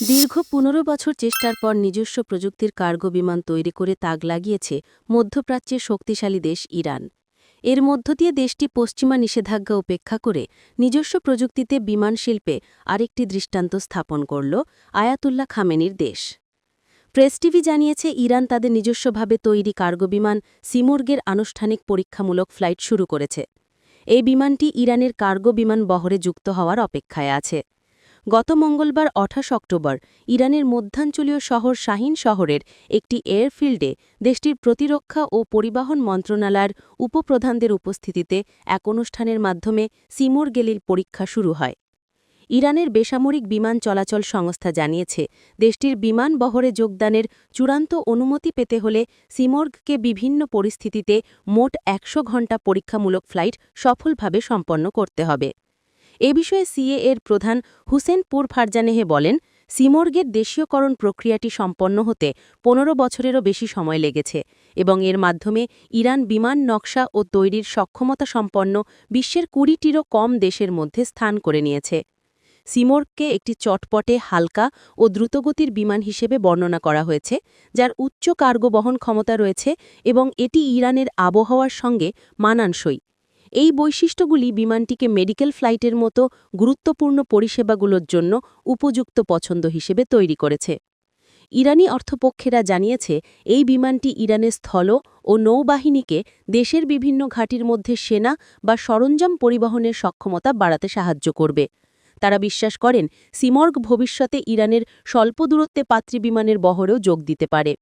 দীর্ঘ পনেরো বছর চেষ্টার পর নিজস্ব প্রযুক্তির কার্গো বিমান তৈরি করে তাগ লাগিয়েছে মধ্যপ্রাচ্যের শক্তিশালী দেশ ইরান। এর মধ্য দিয়ে দেশটি পশ্চিমা নিষেধাজ্ঞা উপেক্ষা করে নিজস্ব প্রযুক্তিতে বিমান শিল্পে আরেকটি দৃষ্টান্ত স্থাপন করল আয়াতুল্লাহ খামেনির দেশ। প্রেস টিভি জানিয়েছে, ইরান তাদের নিজস্বভাবে তৈরি কার্গো বিমান সিমোর্গের আনুষ্ঠানিক পরীক্ষামূলক ফ্লাইট শুরু করেছে। এই বিমানটি ইরানের কার্গো বিমান বহরে যুক্ত হওয়ার অপেক্ষায় আছে। গত মঙ্গলবার আঠাশ অক্টোবর ইরানের মধ্যাঞ্চলীয় শহর শাহিন শহরের একটি এয়ারফিল্ডে দেশটির প্রতিরক্ষা ও পরিবহন মন্ত্রণালয়ের উপপ্রধানদের উপস্থিতিতে এক অনুষ্ঠানের মাধ্যমে সিমোর গেলির পরীক্ষা শুরু হয়। ইরানের বেসামরিক বিমান চলাচল সংস্থা জানিয়েছে, দেশটির বিমান বহরে যোগদানের চূড়ান্ত অনুমতি পেতে হলে সিমোর্গকে বিভিন্ন পরিস্থিতিতে মোট একশো ঘণ্টা পরীক্ষামূলক ফ্লাইট সফলভাবে সম্পন্ন করতে হবে। এ বিষয়ে সিএ এর প্রধান হুসেন পুর ফারজানেহে বলেন, সিমোর্গের দেশীয়করণ প্রক্রিয়াটি সম্পন্ন হতে পনেরো বছরেরও বেশি সময় লেগেছে এবং এর মাধ্যমে ইরান বিমান নকশা ও তৈরির সক্ষমতা সম্পন্ন বিশ্বের কুড়িটিরও কম দেশের মধ্যে স্থান করে নিয়েছে। সিমোর্গকে একটি চটপটে হালকা ও দ্রুতগতির বিমান হিসেবে বর্ণনা করা হয়েছে, যার উচ্চ কার্গো বহন ক্ষমতা রয়েছে এবং এটি ইরানের আবহাওয়ার সঙ্গে মানানসই। এই বৈশিষ্ট্যগুলি বিমানটিকে মেডিকেল ফ্লাইটের মতো গুরুত্বপূর্ণ পরিষেবাগুলোর জন্য উপযুক্ত পছন্দ হিসেবে তৈরি করেছে। ইরানি অর্থপক্ষেরা জানিয়েছে, এই বিমানটি ইরানের স্থল ও নৌবাহিনীকে দেশের বিভিন্ন ঘাটির মধ্যে সেনা বা সরঞ্জাম পরিবহনের সক্ষমতা বাড়াতে সাহায্য করবে। তারা বিশ্বাস করেন, সিমর্গ ভবিষ্যতে ইরানের স্বল্প দূরত্বে পাত্রী বিমানের বহরেও যোগ দিতে পারে।